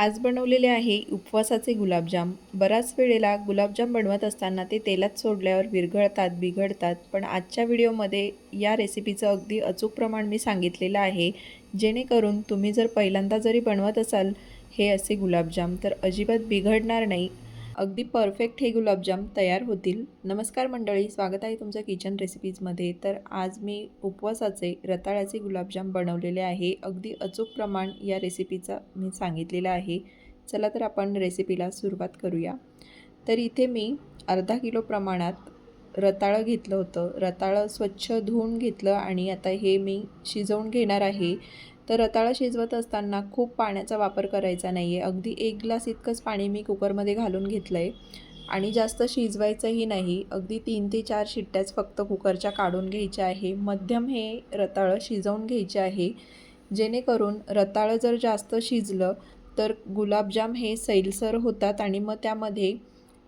आज बनवलेले आहे उपवासाचे गुलाबजाम. बऱ्याच वेळेला गुलाबजाम बनवत असताना ते तेलात सोडल्यावर विरघळतात बिघडतात. पण आजच्या व्हिडिओमध्ये या रेसिपीचं अगदी अचूक प्रमाण मी सांगितलेलं आहे. जेणेकरून तुम्ही जर पहिल्यांदा जरी बनवत असाल हे असे गुलाबजाम तर अजिबात बिघडणार नाही. अगदी परफेक्ट हे गुलाबजाम तयार होतील. नमस्कार मंडळी स्वागत आहे तुमच्या किचन रेसिपीजमध्ये तर आज मी उपवासाचे रताळ्याचे गुलाबजाम बनवलेले आहे. अगदी अचूक प्रमाण या रेसिपीचा मी सांगितलेलं आहे. चला तर आपण रेसिपीला सुरुवात करूया. तर इथे मी अर्धा किलो प्रमाणात रताळं घेतलं होतं. रताळं स्वच्छ धुवून घेतलं आणि आता हे मी शिजवून घेणार आहे. तर रताळं शिजवत असताना खूप पाण्याचा वापर करायचा नाही आहे अगदी एक ग्लास इतकंच पाणी मी कुकरमध्ये घालून घेतलं आहे आणि जास्त शिजवायचंही नाही. अगदी तीन ते चार शिट्ट्याच फक्त कुकरच्या काढून घ्यायच्या आहे. मध्यम हे रताळं शिजवून घ्यायचे आहे. जेणेकरून रताळं जर जास्त शिजलं तर गुलाबजाम हे सैलसर होतात आणि मग त्यामध्ये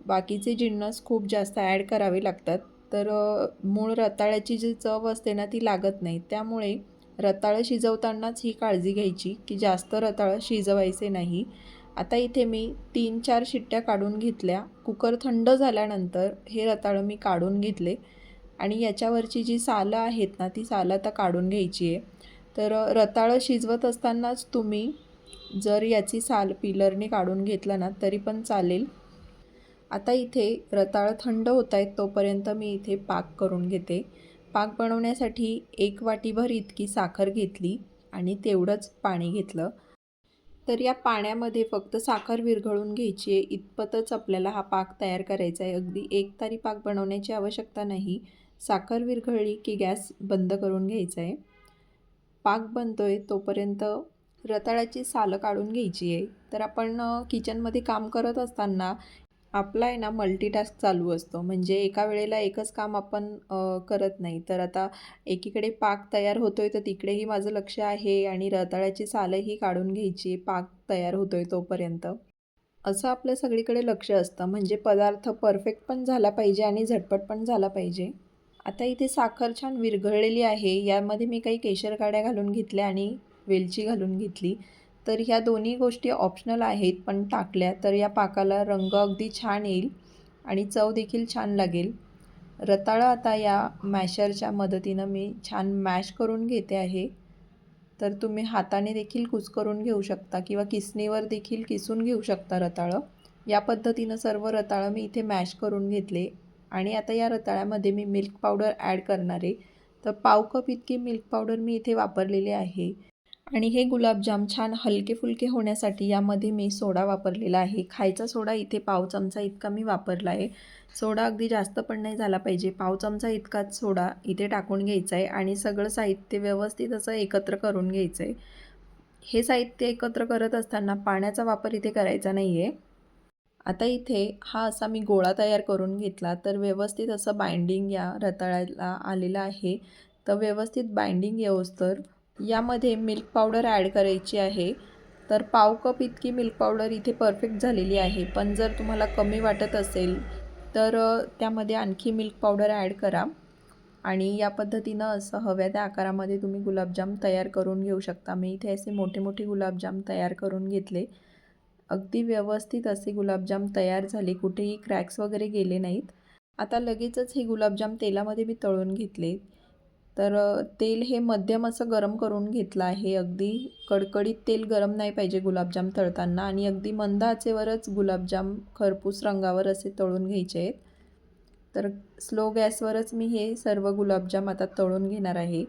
बाकीचे जिन्नस खूप जास्त ॲड करावे लागतात. तर मूळ रताळ्याची जी चव असते ना ती लागत नाही. त्यामुळे रताळं शिजवतानाच ही काळजी घ्यायची की जास्त रताळं शिजवायचे नाही. आता इथे मी तीन चार शिट्ट्या काढून घेतल्या. कुकर थंड झाल्यानंतर हे रताळं मी काढून घेतले. आणि याच्यावरची जी सालं आहेत ना ती सालं आता काढून घ्यायची आहे. तर रताळं शिजवत असतानाच तुम्ही जर याची साल पिलरने काढून घेतलं ना तरी पण चालेल. आता इथे रताळं थंड होत आहेत तोपर्यंत मी इथे पाक करून घेते. पाक बनवण्यासाठी एक वाटीभर इतकी साखर घेतली आणि तेवढंच पाणी घेतलं. तर या पाण्यामध्ये फक्त साखर विरघळून घ्यायची आहे. इतपतच आपल्याला हा पाक तयार करायचा आहे. अगदी एक तारी पाक बनवण्याची आवश्यकता नाही. साखर विरघळली की गॅस बंद करून घ्यायचा आहे. पाक बनतो आहे तोपर्यंत रताळ्याची सालं काढून घ्यायची आहे. तर आपण किचनमध्ये काम करत असताना आपला आहे ना मल्टीटास्क चालू असतो. म्हणजे एका वेळेला एकच काम आपण करत नाही. तर आता एकीकडे पाक तयार होतो आहे तर तिकडेही माझं लक्ष आहे आणि रताळ्याची सालंही काढून घ्यायची. पाक तयार होतो आहे तोपर्यंत. असं आपलं सगळीकडे लक्ष असतं. म्हणजे पदार्थ परफेक्ट पण झाला पाहिजे आणि झटपट पण झाला पाहिजे. आता इथे साखर छान विरघळलेली आहे. यामध्ये मी काही केशर काड्या घालून घेतल्या आणि वेलची घालून घेतली. तर ह्या दोन्ही गोष्टी ऑप्शनल आहेत पण टाकल्या तर या पाकाला रंग अगदी छान येईल आणि चव देखील छान लागेल. रताळं आता या मॅशरच्या मदतीनं मी छान मॅश करून घेते आहे. तर तुम्ही हाताने देखील कुचकरून घेऊ शकता किंवा किसणीवर देखील किसून घेऊ शकता रताळं. या पद्धतीनं सर्व रताळं मी इथे मॅश करून घेतले आणि आता या रताळ्यामध्ये मी मिल्क पावडर ॲड करणार आहे. तर पाव कप इतकी मिल्क पावडर मी इथे वापरलेली आहे. आणि हे गुलाबजाम छान हलके फुलके होण्यासाठी यामध्ये मी सोडा वापरलेला आहे. खायचा सोडा इथे पाव चमचा इतका मी वापरला आहे. सोडा अगदी जास्त पण नाही झाला पाहिजे. पाव चमचा इतकाच सोडा इथे टाकून घ्यायचा आहे आणि सगळं साहित्य व्यवस्थित असं एकत्र करून घ्यायचं आहे. हे साहित्य एकत्र करत असताना पाण्याचा वापर इथे करायचा नाही आहे आता इथे हा असा मी गोळा तयार करून घेतला. तर व्यवस्थित असं बाइंडिंग या रताळ्याला आलेलं आहे. तर व्यवस्थित बाइंडिंग येऊस तर यामध्ये मिल्क पावडर ॲड करायची आहे. तर पाव कप इतकी मिल्क पावडर इथे परफेक्ट झालेली आहे. पण जर तुम्हाला कमी वाटत असेल तर त्यामध्ये आणखी मिल्क पावडर ॲड करा. आणि या पद्धतीनं असं हव्या त्या आकारामध्ये तुम्ही गुलाबजाम तयार करून घेऊ शकता. मी इथे असे मोठे मोठे गुलाबजाम तयार करून घेतले. अगदी व्यवस्थित असे गुलाबजाम तयार झाले. कुठेही क्रॅक्स वगैरे गेले नाहीत. आता लगेचच हे गुलाबजाम तेलामध्ये मी तळून घेतले. तर तेल हे मध्यम असं गरम करून घेतलं आहे. अगदी कडकडीत तेल गरम नाही पाहिजे गुलाबजाम तळताना आणि अगदी मंद आचेवरच गुलाबजाम खरपूस रंगावर असे तळून घ्यायचे आहेत. तर स्लो गॅसवरच मी हे सर्व गुलाबजाम आता तळून घेणार आहे.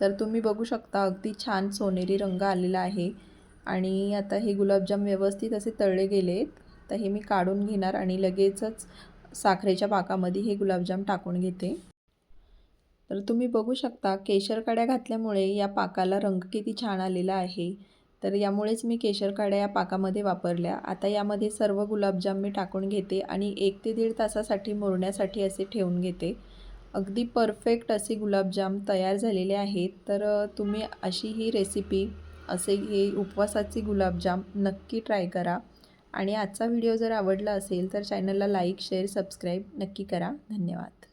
तर तुम्ही बघू शकता अगदी छान सोनेरी रंग आलेला आहे आणि आता हे गुलाबजाम व्यवस्थित असे तळले गेले आहेत तर हे मी काढून घेणार आणि लगेचच साखरेच्या पाकामध्ये हे गुलाबजाम टाकून घेते. तर तुम्ही बघू शकता केशर काड्या घातल्यामुळे या पाकाला रंग किती छान आलेला आहे. तर यामुळेच मी केशर काड्या या पाकामध्ये वापरल्या. आता यामध्ये सर्व गुलाबजाम मी टाकून घेते आणि एक ते दीड तासासाठी मुरण्यासाठी असे ठेवून घेते. अगदी परफेक्ट असे गुलाबजाम तयार झालेले आहेत. तर तुम्ही अशी ही रेसिपी असे हे उपवासाचे गुलाबजाम नक्की ट्राय करा. आणि आजचा व्हिडिओ जर आवडला असेल तर चॅनलला लाईक शेअर सबस्क्राईब नक्की करा. धन्यवाद.